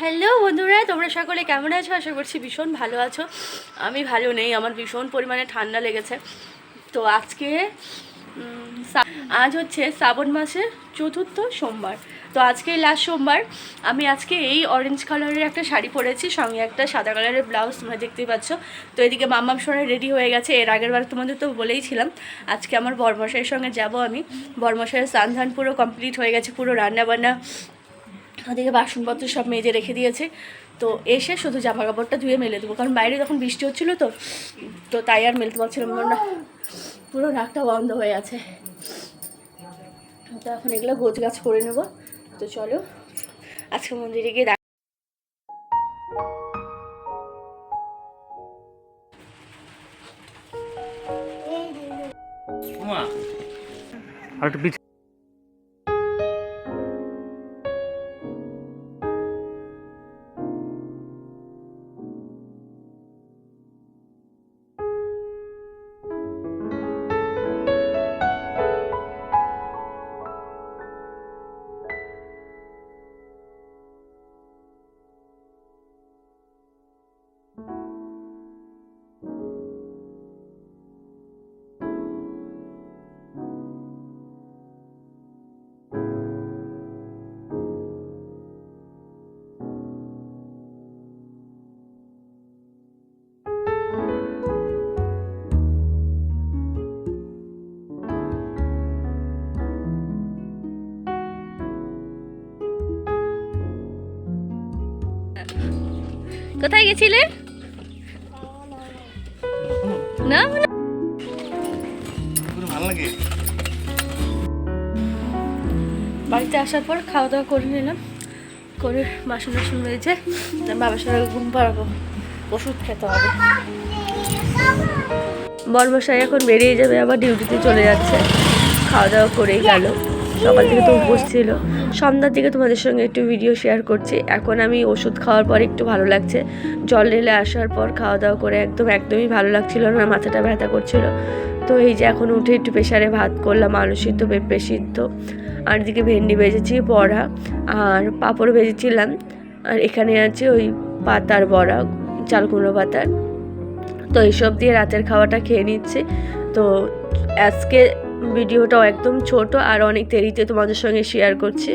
Hello বন্ধুরা, তোমরা সকলে কেমন আছো? আশা করছি ভীষণ ভালো আছো। আমি ভালো নেই, আমার ভীষণ পরিমাণে ঠান্ডা লেগেছে। তো আজকে আজ হচ্ছে শ্রাবণ মাসের চতুর্থ সোমবার। তো আজকে লাস্ট সোমবার, আমি আজকে এই অরেঞ্জ কালারের একটা শাড়ি পরেছি, সঙ্গে একটা সাদা কালারের ব্লাউজ তোমরা দেখতেই পাচ্ছ। তো এদিকে মাম্মাম সোনা রেডি হয়ে গেছে, এর আগের বার তোমাদের তো বলেইছিলাম, আজকে আমার বরমশাইয়ের সঙ্গে যাব আমি। বরমশাইয়ের স্নান ধান পুরো কমপ্লিট হয়ে গেছে, পুরো রান্না বান্না ওদিকে বাসনপত্র সব মেজে রেখে দিয়েছে। তো এসে শুধু জামা কাপড়টা ধুয়ে মেলে দেবো। কারণ বাইরে যখন বৃষ্টি হচ্ছিল তো তো তাই আর মেলতে পারছিলাম না। পুরো নাকটা বন্ধ হয়ে আছে। তো এখন এগুলো গোছ গাছ করে নেব। তো চলো আজকে মন্দিরে গিয়ে দেখ আর একটু কোথায় গেছিলে? না ভালো লাগে? বাড়িতে আসার পর খাওয়া দাওয়া করে নিলাম। করে বাসন টাসন রয়েছে বাবার সঙ্গে ঘুম পাড়াবো। ওষুধ খেতে হবে। বর্মশাই এখন বেরিয়ে যাবে আবার ডিউটিতে চলে যাচ্ছে। খাওয়া দাওয়া করেই গেল। সকাল থেকে তো উপোস ছিল সন্ধ্যার দিকে তোমাদের সঙ্গে একটু ভিডিও শেয়ার করছি। এখন আমি ওষুধ খাওয়ার পর একটু ভালো লাগছে। জল ঢেলে আসার পর খাওয়া দাওয়া করে একদম, একদমই ভালো লাগছিল না, মাথাটা ব্যথা করছিল। তো এই যে এখন উঠে একটু প্রেশারে ভাত করলাম, আলু সিদ্ধ, পেঁপে সিদ্ধ, আর এদিকে ভেন্ডি ভেজেছি, বড়া, আর পাঁপড় ভেজেছিলাম। আর এখানে আছে ওই পাতার বড়া, চাল কুমড়ো পাতার তো এইসব দিয়ে রাতের খাওয়াটা খেয়ে নিচ্ছি। তো আজকে ভিডিওটাও একদম ছোট আর অনেক দেরিতে তোমাদের সঙ্গে শেয়ার করছি।